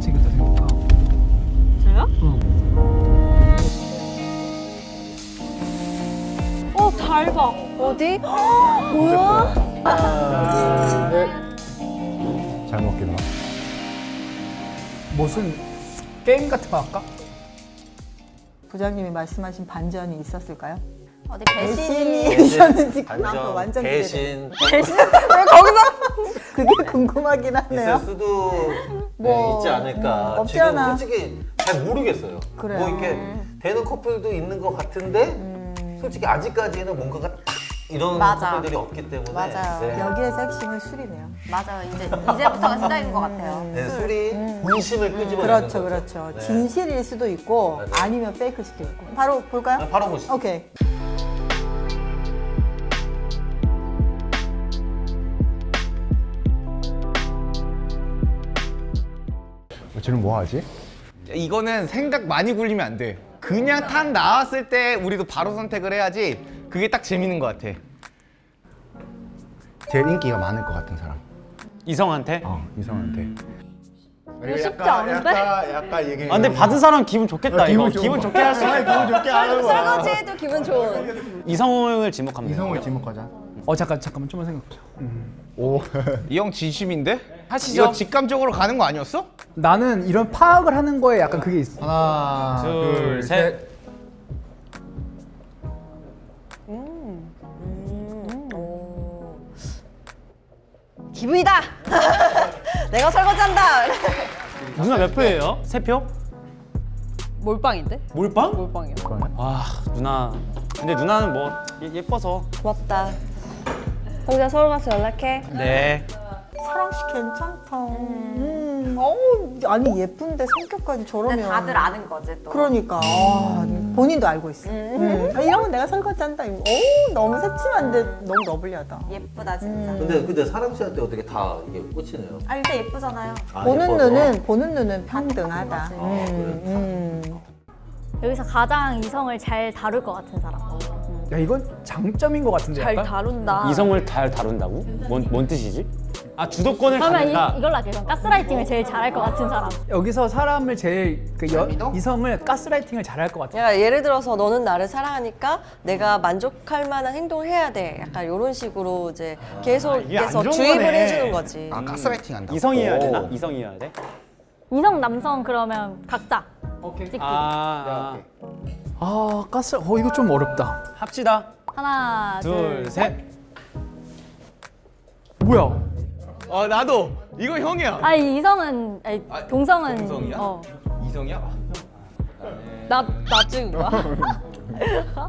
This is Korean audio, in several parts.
좀 사가지겠다 생각보다. 저요? 어. 어, 잘 봐. 어디? 뭐야? 잘 먹기나. 무슨 게임 같은 거 할까? 부장님이 말씀하신 반전이 있었을까요? 어디 배신이 배신이. 있었는지 나도 반전, 완전 기대돼. 배신 왜 거기서 그게 궁금하긴 있을 하네요. 수도 뭐, 네, 있지 않을까. 음, 없지 지금 않아. 솔직히 잘 모르겠어요. 그래요. 뭐 이렇게 되는 커플도 있는 것 같은데 음. 솔직히 아직까지는 뭔가가 딱 이런 맞아. 커플들이 없기 때문에 맞아요. 네. 여기에서 핵심은 술이네요. 맞아요. 이제 이제부터가 시작인 것 같아요. 네, 술이 본심을 끄집어내는 그렇죠. 그렇죠. 네. 진실일 수도 있고 맞아요. 아니면 페이크일 수도 있고. 바로 볼까요? 아, 바로 보시죠. 오케이. 쟤는 뭐 하지? 이거는 생각 많이 굴리면 안 돼. 그냥 탁 나왔을 때 우리도 바로 선택을 해야지. 그게 딱 재밌는 것 같아. 제일 인기가 많을 것 같은 사람. 이성한테? 어, 이성한테. 그리고 쉽지 약간, 않은데? 약간 약간 얘기. 아, 근데 받은 사람 기분 좋겠다 어, 이거 기분 좋게 할 수 있겠다 기분 좋게 하는 거야. 설거지해도 기분 좋은. 이성을 지목하면 돼 이성을 지목하자. 어 잠깐 잠깐만 좀만 생각해보자. 오. 이 형 진심인데? 하시죠. 이거 직감적으로 가는 거 아니었어? 나는 이런 파악을 하는 거에 약간 그게 있어. 하나, 둘, 셋. 기분이다. 내가 설거지한다. 누나 몇 표예요? 세 표? 몰빵인데? 몰빵? 몰빵이요. 와 누나 근데 누나는 뭐 예- 예뻐서 고맙다. 혼자 서울 가서 연락해. 네 사랑 씨 괜찮다. 음. 어우, 아니 예쁜데 성격까지 저러면. 아는 거지 또. 그러니까 아, 본인도 알고 있어. 음. 아, 이러면 내가 설거지한다. 오 너무 새침한데 너무 너블리하다. 예쁘다 진짜. 근데 근데 사람 씨한테 어떻게 다 이게 꽂히네요? 아 일단 예쁘잖아요. 아, 보는 예뻐서? 눈은 보는 눈은 평등하다. 맞아. 음, 음. 여기서 가장 이성을 잘 다룰 것 같은 사람. 야 이건 장점인 것 같은데. 잘 약간? 다룬다. 이성을 잘 다룬다고? 뭔, 뭔 뜻이지? 아 주도권을 그러면 갖는다 이, 이걸로 할게요. 그럼 가스라이팅을 제일 잘할 것 같은 사람. 여기서 사람을 제일 그 여, 이성을 가스라이팅을 잘할 것 같아. 야, 예를 들어서 너는 나를 사랑하니까 내가 만족할 만한 행동을 해야 돼. 약간 이런 식으로 이제 계속 이게 안 계속 좋은 주입을 거네. 해주는 거지. 아 가스라이팅 한다. 이성이어야 되나? 이성이어야 돼? 이성 남성 그러면 각자 찍기. 아, 아 가스. 어 이거 좀 어렵다. 합시다 하나, 둘, 둘셋 뭐야? 어 나도 이거 형이야. 아 이성은 아니, 동성은 동성이야? 어. 이성이야? 나 나 찍은 거야.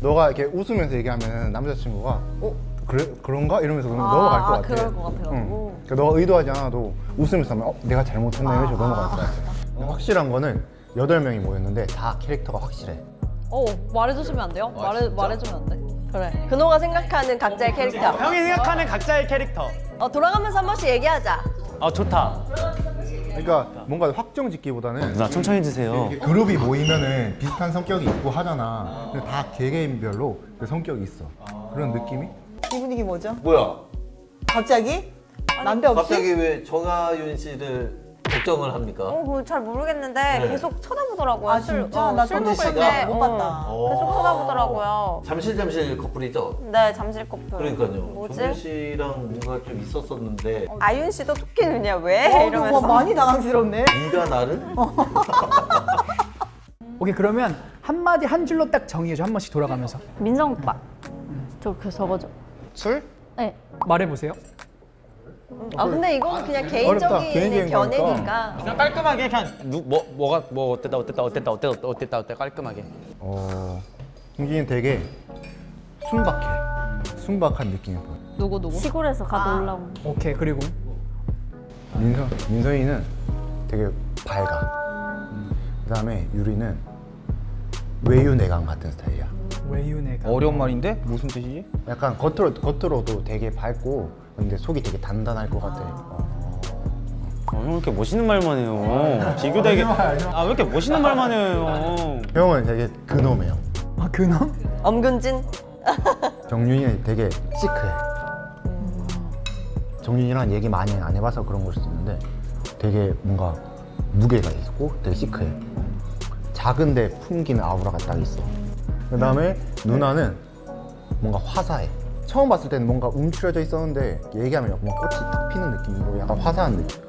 너가 이렇게 웃으면서 얘기하면 남자친구가 어 그래 그런가 이러면서 그냥 넘어갈 것 같아. 그럴 것 같아가지고. 응. 그러니까 너가 의도하지 않아도 웃으면서 하면 어 내가 잘못했네 이러면서 넘어갈 것 같아. 근데 확실한 거는 여덟 명이 모였는데 다 캐릭터가 확실해. 어 말해주시면 안 돼요? 말해 말해주면 안 돼? 그래. 근호가 생각하는 각자의 캐릭터. 형이 생각하는 각자의 캐릭터 어, 돌아가면서 한 번씩 얘기하자. 아 좋다 그러니까 뭔가 확정 짓기보다는 누나 천천히 드세요 이렇게 그룹이 모이면은 비슷한 성격이 있고 하잖아. 근데 다 개개인별로 그 성격이 있어. 그런 느낌이? 이 분위기 뭐죠? 뭐야? 갑자기 남대 없이? 갑자기 왜 정하윤 씨를 걱정을 합니까? 어, 그거 잘 모르겠는데 계속 쳐다보더라고요. 아 술, 진짜 어, 나술돈 먹을 씨가 때못 어, 봤다. 계속 쳐다보더라고요. 잠실 잠실 커플이죠? 네, 잠실 커플. 그러니까요. 뭐지? 정윤 씨랑 뭔가 좀 있었었는데 아윤 씨도 토끼 눈이야 왜? 어, 이러면서. 뭐 많이 당황스럽네. 네가 나를? 오케이 그러면 한 마디 한 줄로 딱 정의해줘 한 번씩 돌아가면서 민성 오빠. 저그 적어줘. 술? 네. 말해보세요. 아, 근데 이건 그냥 어렵다. 개인적인 개인적인 견해니까. 그냥 깔끔하게 그냥 누, 뭐, 뭐가 뭐 어땠다 어땠다 어땠다 어땠다 어땠다 어땠다 깔끔하게 어, 홍진이는 되게 순박해. 순박한 느낌이 보여. 누구 누구? 시골에서 가도 올라온. 오케이 그리고 민서, 민서이는 되게 밝아. 그다음에 유리는 외유 내강 같은 스타일이야. 외유내가. 어려운 말인데 무슨 뜻이지? 약간 겉으로 겉으로도 되게 밝고 근데 속이 되게 단단할 것 같아. 어. 어, 형왜 이렇게 멋있는 말만 해요 비교되게 아왜 이렇게 멋있는 말만 해요 형은 되게 근엄해요. 아 그놈? 엄근진. 정윤이는 되게 시크해. 정윤이랑 얘기 많이 안 해봐서 그런 걸 수도 있는데 되게 뭔가 무게가 있고 되게 시크해. 작은데 풍기는 아우라가 딱 있어. 그 다음에 누나는 뭔가 화사해. 처음 봤을 때는 뭔가 움츠려져 있었는데 얘기하면 약간 꽃이 딱 피는 느낌으로 약간 화사한 느낌.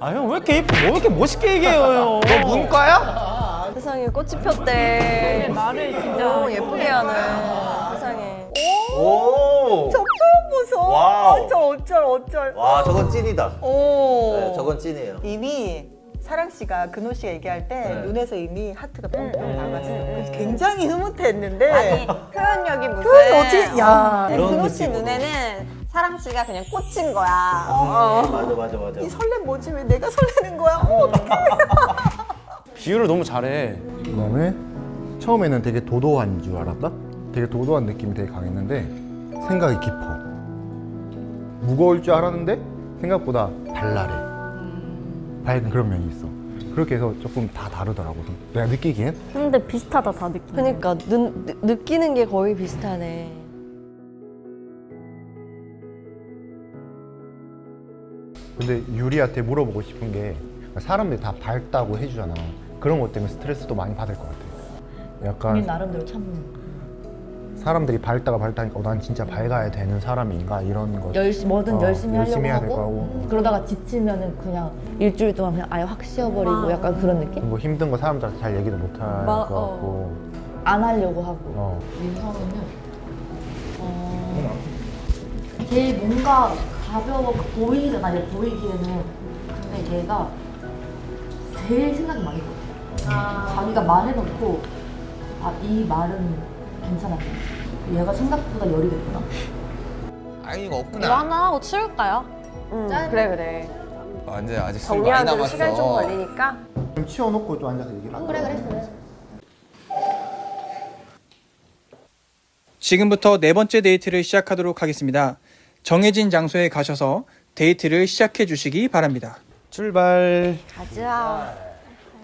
아 형 왜 이렇게 예쁘, 뭐 이렇게 멋있게 얘기해요 형 너 문과야? 세상에 꽃이 폈대. 말을 너무 예쁘게 하네. 세상에. 오. 저 표현 보소. 와우. 어쩔 어쩔 어쩔. 와 저건 찐이다. 오. 네, 저건 찐이에요. 이미 사랑 씨가 근호 씨가 얘기할 때 네. 눈에서 이미 하트가 뻥뻥 나갔어. 그래서 굉장히 흐뭇했는데 아니 표현력이 무슨 표현 어떻게 야 이런 근호 씨 느낌으로. 눈에는 사랑 씨가 그냥 꽂힌 거야. 맞아 맞아 맞아. 이 설렘 뭐지 왜 내가 설레는 거야? 어, 어떡해. 비유를 너무 잘해 그 다음에 처음에는 되게 도도한 줄 알았다? 되게 도도한 느낌이 되게 강했는데 생각이 깊어. 무거울 줄 알았는데 생각보다 발랄해. 밝은 그런 면이 있어. 그렇게 해서 조금 다 다르더라고. 내가 느끼기엔. 근데 비슷하다 다 느낌. 그러니까 눈, 느, 느끼는 게 거의 비슷하네. 근데 유리한테 물어보고 싶은 게 사람들이 다 밝다고 해주잖아. 그런 것 때문에 스트레스도 많이 받을 것 같아. 약간 나름대로 참 사람들이 밝다가 밝다니까 어, 난 진짜 밝아야 되는 사람인가 이런 거. 열심히 뭐든 어, 열심히 하려고 열심히 해야 될 하고 거고. 그러다가 지치면은 그냥 일주일 동안 그냥 아예 확 쉬어버리고 약간 그런 느낌? 뭐 힘든 거 사람들한테 잘 얘기도 못할 마- 것 같고. 안 하려고 하고 어. 윤성이는 어, 제일 뭔가 가벼워 보이잖아 얘 보이기에는 근데 얘가 제일 생각이 많이 나 자기가 말해놓고 아 이 말은 괜찮아 얘가 생각보다 열이겠구나 아니 이거 이거 없구나. 하나 하고 치울까요? 응, 짠. 그래 그래. 완전 아직 술 많이 정리하는 데. 시간이 좀 걸리니까. 좀 치워놓고 또 앉아서 얘기를 하자. 그래 그래 그래 지금부터 네 번째 데이트를 시작하도록 하겠습니다. 정해진 장소에 가셔서 데이트를 시작해 주시기 바랍니다. 출발 가자.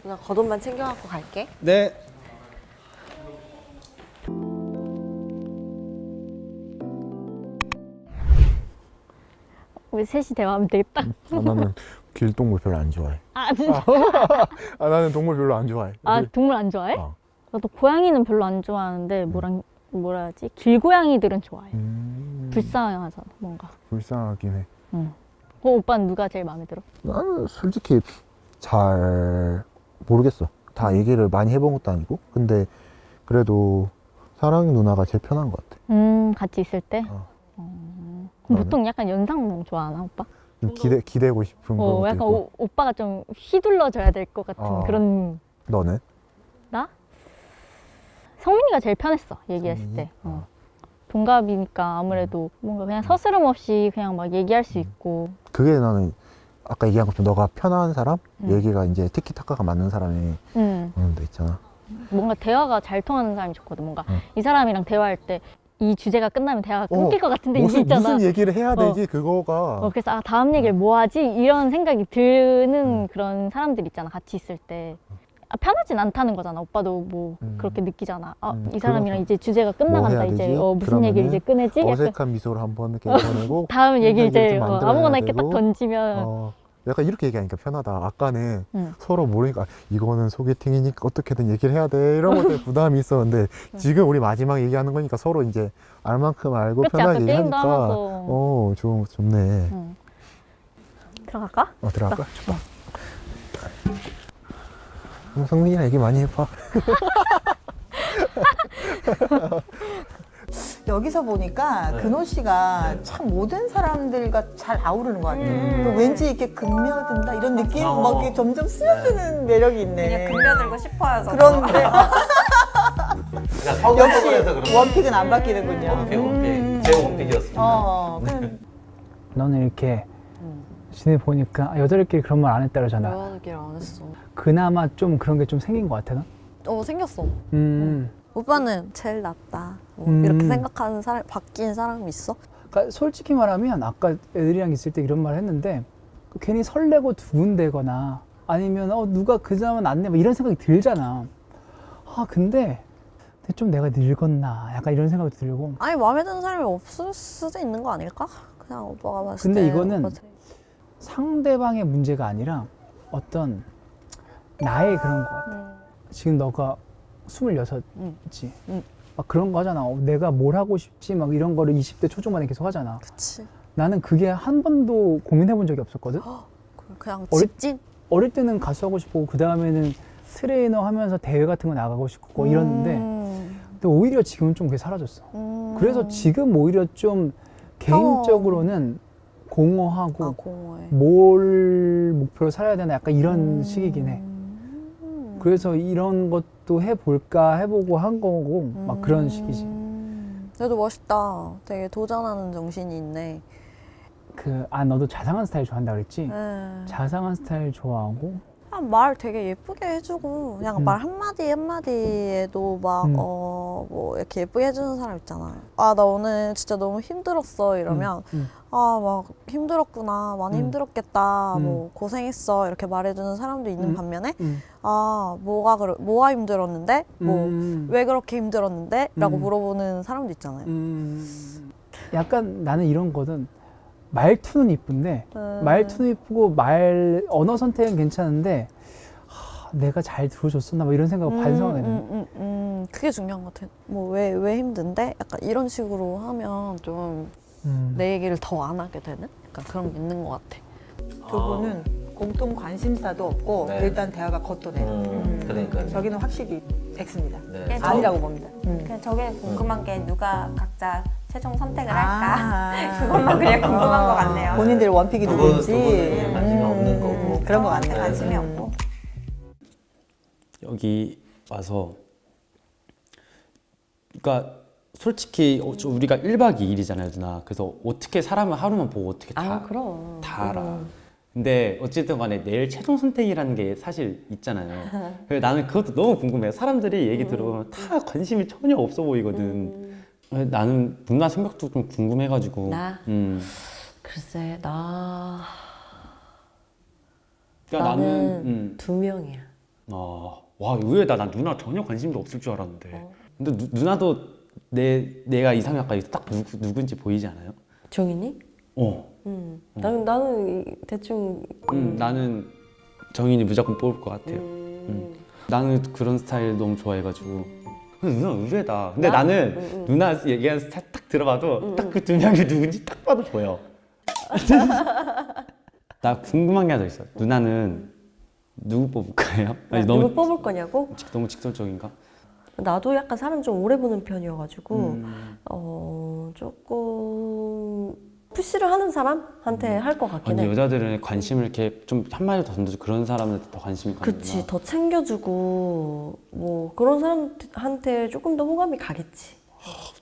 나 겉옷만 챙겨갖고 갈게. 네. 우리 셋이 대화하면 되겠다. 아, 나는 길동물 별로 안 좋아해. 아 진짜? 아 나는 동물 별로 안 좋아해. 아 동물 안 좋아해? 어. 나도 고양이는 별로 안 좋아하는데 뭐랑 뭐라 하지? 길고양이들은 좋아해. 음, 불쌍하잖아 뭔가. 불쌍하긴 해. 어 오빠는 누가 제일 마음에 들어? 나는 솔직히 잘 모르겠어. 다 얘기를 많이 해본 것도 아니고. 근데 그래도 사랑 누나가 제일 편한 것 같아. 음 같이 있을 때. 어. 어. 너는? 보통 약간 연상몽 좋아하나 오빠? 좀 기대 기대고 싶은 거. 어 약간 오, 오빠가 좀 휘둘러줘야 될 것 같은 어. 그런 너는? 나? 성민이가 제일 편했어 얘기했을 성민이? 때. 어. 동갑이니까 아무래도 뭔가 그냥 서스럼 없이 그냥 막 얘기할 수 있고. 그게 나는 아까 얘기한 것처럼 너가 편한 사람, 음. 얘기가 이제 티키타카가 맞는 사람이 음. 어느 데 있잖아. 뭔가 대화가 잘 통하는 사람이 좋거든. 뭔가 응. 이 사람이랑 대화할 때 이 주제가 끝나면 대화가 어, 끊길 것 같은데 무슨 있잖아. 무슨 얘기를 해야 어. 되지 그거가. 어, 그래서 아 다음 얘기를 뭐 하지 이런 생각이 드는 그런 사람들 있잖아. 같이 있을 때. 아, 편하진 않다는 거잖아. 오빠도 뭐 음. 그렇게 느끼잖아. 아, 음, 이 사람이랑 그래서 이제 주제가 끝나간다. 해야 이제 되지? 어, 무슨 얘기를 이제? 약간 어색한 미소를 한번 이렇게 보내고 다음 얘기 이제 좀 어, 아무거나 이렇게 딱. 던지면 어, 약간 이렇게 얘기하니까 편하다. 아까는 응. 서로 모르니까 이거는 소개팅이니까 어떻게든 얘기를 해야 돼 이런 것들 부담이 있었는데 지금 우리 마지막 얘기하는 거니까 서로 이제 알 만큼 알고 그치, 편하게 게임도 얘기하니까 하면서. 어, 좀 좋네. 응. 들어갈까? 어, 들어갈까? 좋다. 어, 성민이랑 얘기 많이 해봐. 여기서 보니까 네. 근호 씨가 네. 참 모든 사람들과 잘 아우르는 것 같아. 또 왠지 이렇게 금며든다 이런 느낌, 어. 막 이렇게 점점 스며드는 매력이 있네. 그냥 금며들고 싶어요. 저는. 그런데 그러니까 그런 역시 거. 원픽은 안 바뀌는군요. 원픽 음. 원픽. 제 원픽이었습니다. 어, 그 너는 이렇게 지내 보니까 아, 여자들끼리 그런 말 안 했다 그러잖아. 대화하기를 안 했어. 그나마 좀 그런 게 좀 생긴 것 같아. 나? 어 생겼어. 음. 오빠는 제일 낫다. 뭐 음. 이렇게 생각하는 사람 바뀐 사람이 있어? 그러니까 솔직히 말하면 아까 애들이랑 있을 때 이런 말 했는데 괜히 설레고 두근대거나 아니면 어 누가 그 사람은 안 내, 뭐 이런 생각이 들잖아. 아 근데 근데 좀 내가 늙었나 약간 이런 생각이 들고 아니 마음에 드는 사람이 없을 수도 있는 거 아닐까? 그냥 오빠가 봤을 근데 때 이거는 오빠 제일- 상대방의 문제가 아니라 어떤 나의 그런 거 같아. 음. 지금 너가 스물여섯이지. 음. 음. 막 그런 거 하잖아. 어, 내가 뭘 하고 싶지 막 이런 거를 20대 초중반에 계속 하잖아. 그치. 나는 그게 한 번도 고민해 본 적이 없었거든. 그냥 어리- 직진. 어릴 때는 가수 하고 싶고 그 다음에는 트레이너 하면서 대회 같은 거 나가고 싶고 이랬는데 음. 근데 오히려 지금은 좀 그게 사라졌어. 음. 그래서 지금 오히려 좀 개인적으로는 공허하고 아. 뭘 목표로 살아야 되나 약간 이런 음. 시기긴 해. 그래서 이런 것도 해볼까 해보고 한 거고 막 그런. 음. 그래도 멋있다. 되게 도전하는 정신이 있네. 그 아 너도 자상한 스타일 좋아한다 그랬지? 네. 자상한 스타일 좋아하고 아, 말 되게 예쁘게 해주고 그냥 음. 말 한마디 한마디에도 막 음. 어 뭐 이렇게 예쁘게 해주는 사람 있잖아. 아나 오늘 진짜 너무 힘들었어 이러면 음, 아 막 힘들었구나 많이 음. 힘들었겠다 음. 뭐 고생했어 이렇게 말해주는 사람도 있는 음. 반면에 음. 아 뭐가 그러, 뭐가 힘들었는데 뭐왜 음. 그렇게 힘들었는데? 라고 음. 물어보는 사람도 있잖아요. 음. 약간 나는 이런 거든 말투는 이쁜데 음. 말투는 이쁘고 말 언어 선택은 괜찮은데 하, 내가 잘 들어줬었나 뭐 이런 생각 음, 반성하게 되는 음, 음, 음. 그게 중요한 것 같아. 뭐 왜 왜 힘든데? 약간 이런 식으로 하면 좀 내 음. 얘기를 더 안 하게 되는? 약간 그런 게 있는 것 같아. 두 분은 공통 관심사도 없고 네. 일단 대화가 겉도네요. 음, 그러니까요. 저기는 확실히 X입니다. 네. 저- 아니라고 봅니다. 음. 그냥 저게 궁금한 게 누가 각자 최종 선택을 할까? 아. 그것만 그냥 궁금한 것 같네요. 본인들 원픽이 두 분, 누군지 관심이 없는 거고. 그런 것 저한테 같네요. 관심이 음. 없고. 여기 와서 그러니까 솔직히 어, 저 우리가 1박 2일이잖아요 누나 그래서 어떻게 사람을 하루만 보고 어떻게 다, 아 그럼. 다 알아 근데 어쨌든 간에 내일 최종 선택이라는 게 사실 있잖아요 그래서 나는 그것도 너무 궁금해요 사람들이 얘기 들어보면 다 관심이 전혀 없어 보이거든 나는 누나 생각도 좀 궁금해가지고 나? 음. 글쎄 나 그러니까 나는 나는 음. 두 명이야. 어, 와 의외다. 난 누나 전혀 관심도 없을 줄 알았는데. 어. 근데 누, 누나도 내 내가 이상형까지 딱 누구, 누군지 보이지 않아요? 정인이? 어. 음. 나는 나는 이- 대충. 음, 나는 정인이 무조건 뽑을 것 같아요. 음. 나는 그런 스타일 너무 좋아해가지고. 누나 의외다. 근데 나? 나는 음, 음. 누나 얘기하는 스타일 딱 들어봐도 음, 딱그 두 명이 누군지 딱 봐도 보여. 나 궁금한 게 하나 있어. 누나는 누구 뽑을 거예요? 아니, 누구 너무 뽑을 거냐고? 직- 너무 직설적인가? 나도 약간 사람 좀 오래 보는 편이어가지고 음. 어 조금 푸시를 하는 사람한테 할 것 같긴 아니 해. 여자들은 관심을 이렇게 좀 한마디 더 던져서 그런 사람한테 더 관심이 가는구나. 그치 더 챙겨주고 뭐 그런 사람한테 조금 더 호감이 가겠지.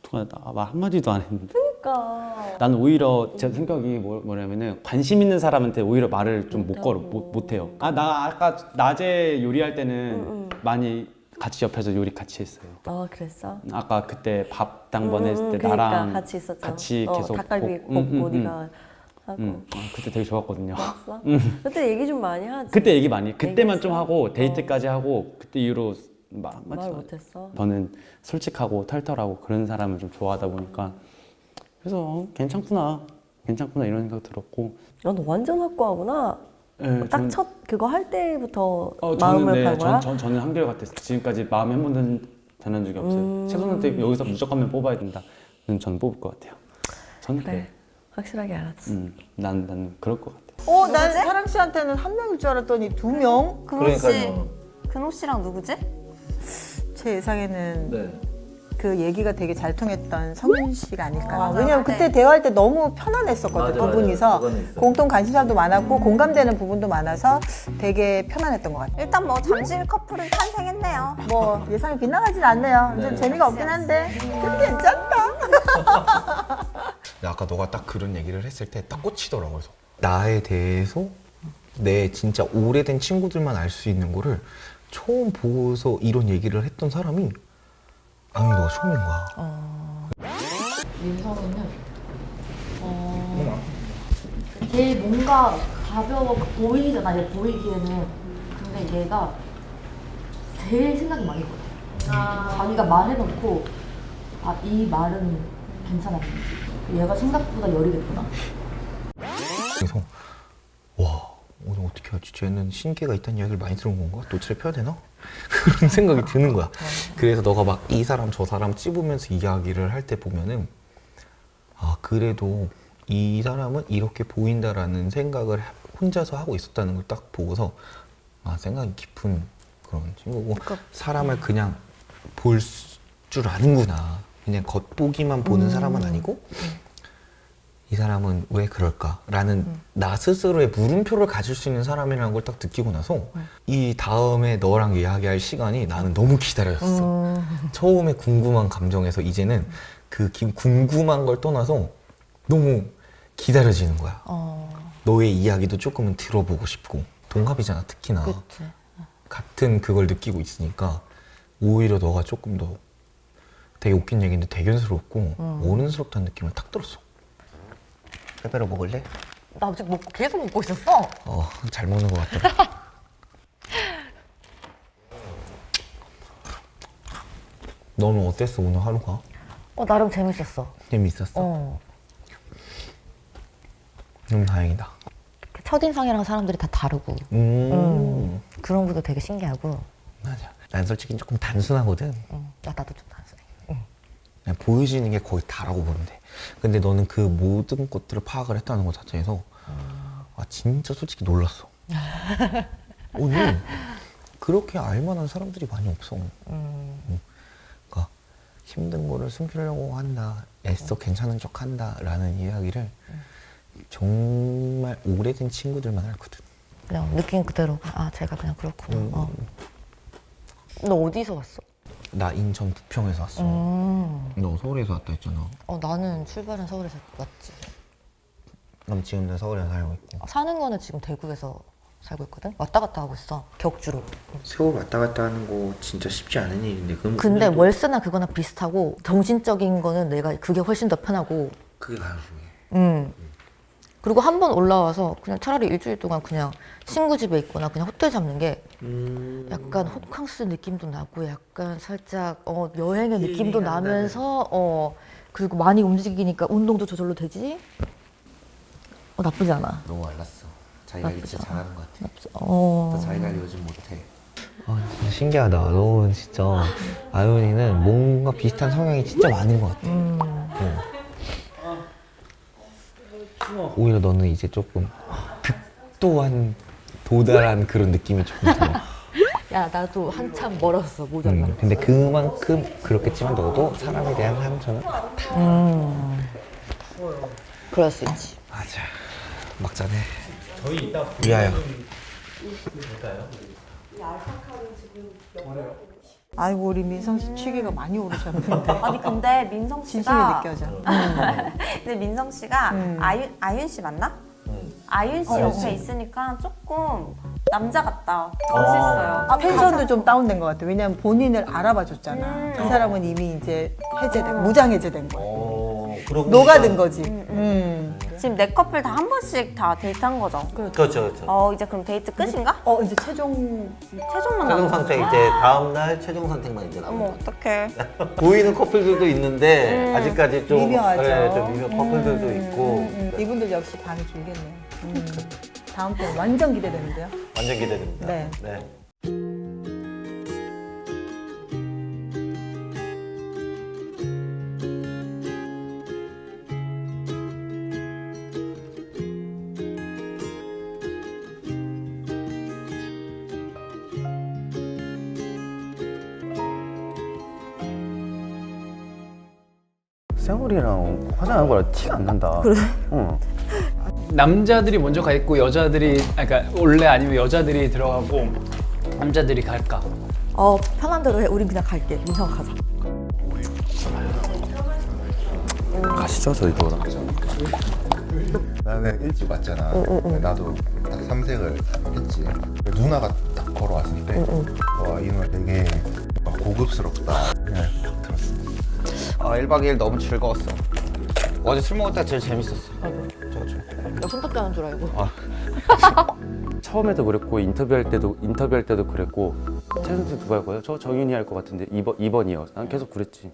그동안 나말 한마디도 안 했는데. 그러니까 나는 오히려 제 생각이 뭐, 뭐냐면은 관심 있는 사람한테 오히려 말을 좀 못 걸어 못, 못 해요. 아 나 아까 낮에 요리할 때는 응, 응. 많이 같이 옆에서 요리 같이 했어요. 아 그랬어? 아까 그때 밥 당번 응, 했을 응, 때 그러니까 나랑 같이 있었죠. 같이 어, 계속 닭갈비 볶- 응, 볶고 응, 응. 네가 하고 응. 아, 그때 되게 좋았거든요. 좋았어? 그때 얘기 좀 많이 하지. 그때 얘기 많이 그때만 좀 얘기했어? 하고 데이트까지 하고 그때 이후로 말 한마디도 말. 못했어. 저는 솔직하고 털털하고 그런 사람을 좀 좋아하다 보니까 그래서 어, 괜찮구나 괜찮구나 이런 생각 들었고 야, 너 완전 확고하구나. 예, 딱 저는- 첫 그거 할 때부터 어, 저는 마음을 네, 간 거야? 전, 전, 저는 한결같았어요 지금까지 마음에 한 번도 변한 적이 없어요 음. 최소 선택 여기서 무조건 뽑아야 된다 저는 전 뽑을 것 같아요 저는 그래. 그래 확실하게 알았어. 음, 난, 난 그럴 것 같아 어, 난 사랑 씨한테는 한 명일 줄 알았더니 두 명? 근호 씨, 그러니까요. 근호 씨랑 누구지? 제 예상에는 네. 그 얘기가 되게 잘 통했던 성윤 씨가 아닐까. 어, 맞아요. 왜냐면 네. 그때 대화할 때 너무 편안했었거든요. 맞아, 두 맞아. 분이서 있어요. 공통 관심사도 많았고 공감되는 부분도 많아서 되게 편안했던 것 같아요. 일단 뭐 잠실 커플은 탄생했네요. 뭐 예상이 빗나가진 않네요. 좀 네. 재미가 없긴 한데 그래도 괜찮다. 아까 너가 딱 그런 얘기를 했을 때 딱 꽂히더라고 그래서 나에 대해서 내 진짜 오래된 친구들만 알 수 있는 거를 처음 보고서 이런 얘기를 했던 사람이 아니 너가 처음인 거야. 민서는 어, 제일 뭔가 가벼워 보이잖아 얘 보이기에는. 근데 얘가 제일 생각이 많이 거든 자기가 말해놓고 아 이 말은 괜찮아. 얘가 생각보다 열이 됐구나. 그래서 와 오늘 어떻게 하지? 쟤는 신기가 있다는 이야기를 많이 들은 건가? 노출에 펴야 되나? 그런 생각이 드는 거야. 그래서 너가 막 이 사람 저 사람 찝으면서 이야기를 할 때 보면은 아 그래도 이 사람은 이렇게 보인다라는 생각을 혼자서 하고 있었다는 걸 딱 보고서 아 생각이 깊은 그런 친구고 사람을 그냥 볼 줄 아는구나. 그냥 겉보기만 보는 사람은 아니고 이 사람은 왜 그럴까라는 나 스스로의 물음표를 가질 수 있는 사람이라는 걸 딱 느끼고 나서 이 다음에 너랑 이야기할 시간이 나는 너무 기다려졌어. 처음에 궁금한 감정에서 이제는 그 기- 궁금한 걸 떠나서 너무 기다려지는 거야. 어, 너의 이야기도 조금은 들어보고 싶고 동갑이잖아 특히나 그치. 같은 그걸 느끼고 있으니까 오히려 너가 조금 더 되게 웃긴 얘기인데 대견스럽고 어른스럽다는 느낌을 탁 들었어. 빼빼로 먹을래? 나 지금 먹고 계속 먹고 있었어. 어, 잘 먹는 것 같더라. 너는 어땠어 오늘 하루가? 어, 나름 재밌었어. 재미있었어? 어. 너무 다행이다. 첫인상이랑 사람들이 다 다르고. 음, 그런 것도 되게 신기하고. 맞아. 난 솔직히 조금 단순하거든. 응. 야, 나도 좀 단순해. 그냥 보여지는 게 거의 다라고 돼. 근데 너는 그 모든 것들을 파악을 했다는 것 자체에서 아 진짜 솔직히 놀랐어. 오늘 그렇게 알만한 사람들이 많이 없어. 응. 그러니까 힘든 거를 숨기려고 한다, 애써 괜찮은 척 한다라는 이야기를 정말 오래된 친구들만 알거든. 그냥 느낌 그대로. 아, 제가 그냥 그렇구나. 음. 어. 너 어디서 왔어? 나 인천 부평에서 왔어. 음. 너 서울에서 왔다 했잖아. 어, 나는 출발은 서울에서 왔지. 그럼 지금 나 서울에 살고 있고. 사는 거는 지금 대구에서 살고 있거든? 왔다 갔다 하고 있어. 격주로. 세월 왔다 갔다 하는 거 진짜 쉽지 않은 일인데 그럼 근데 오늘도 월세나 그거나 비슷하고 정신적인 거는 내가 그게 훨씬 더 편하고 그게 가능해. 음. 그리고 한 번 올라와서 그냥 차라리 일주일 동안 그냥 친구 집에 있거나 그냥 호텔 잡는 게 음. 약간 호캉스 느낌도 나고 약간 살짝 어, 여행의 느낌도 나면서 어 그리고 많이 움직이니까 운동도 저절로 되지 어 나쁘지 않아 너무 알랐어. 자기 관리 진짜 잘하는 것 같아. 나쁘지 어 관리 요즘 못해. 아 진짜 신기하다. 너는 진짜 아윤이는 뭔가 비슷한 성향이 진짜 많은 것 같아. 음. 어. 오히려 너는 이제 조금 극도한 도달한 그런 느낌이 조금 들어. 야 나도 한참 멀었어 모자라 음, 근데 그만큼 그렇겠지만 너도 사람에 대한 상처는 음. 그럴 수 있지 맞아. 막자네. 저희 이따 위하여. 아이고 우리 민성 씨 취기가 많이 오르셨는데 아니 근데 민성 진심이 씨가 느껴져. 근데 민성 씨가 음. 아윤 아윤 씨 맞나? 아윤 씨 옆에 있으니까 조금 남자 같다. 멋있어요. 아, 텐션도 좀 다운된 것 같아. 왜냐면 본인을 알아봐 줬잖아. 음. 그 사람은 이미 이제 해제된, 무장 해제된 거야. 어, 그러고 녹아든 거지. 음. 지금 네 커플 다 한 번씩 다 데이트한 거죠? 그렇죠, 그렇죠. 어 이제 그럼 데이트 끝인가? 어 이제 최종 최종만 최종 선택? 이제 다음 날 최종 선택만 이제 어머 남은 거. 어떡해. 보이는 커플들도 있는데 음. 아직까지 좀 미묘하죠. 네, 좀 미묘 커플들도 음, 있고 음, 음. 이분들 역시 밤이 길겠네요. 음. 다음 편 완전 기대되는데요. 완전 기대됩니다. 네. 네. 세월이랑 화장한 거라 티가 안 난다. 그래? 어. 남자들이 먼저 가 있고 여자들이 아 그러니까 원래 아니면 여자들이 들어가고 남자들이 갈까? 어 편한 대로 해 우린 그냥 갈게 민성 가자 가시죠, 저희도. 나는 일찍 왔잖아. 나도 딱 삼색을 했지. 누나가 딱 걸어왔을 때, 와, 이 누나 되게 막 고급스럽다. 아 1박 2일 너무 즐거웠어. 어제 술 먹을 때 제일 재밌었어. 저, 저. 나 손톱 하는 줄 알고 처음에도 그랬고 인터뷰할 때도 인터뷰할 때도 그랬고 최선수 누가 할 거예요? 저 정윤이 할 것 같은데 2번 2번이요. 난 계속 그랬지.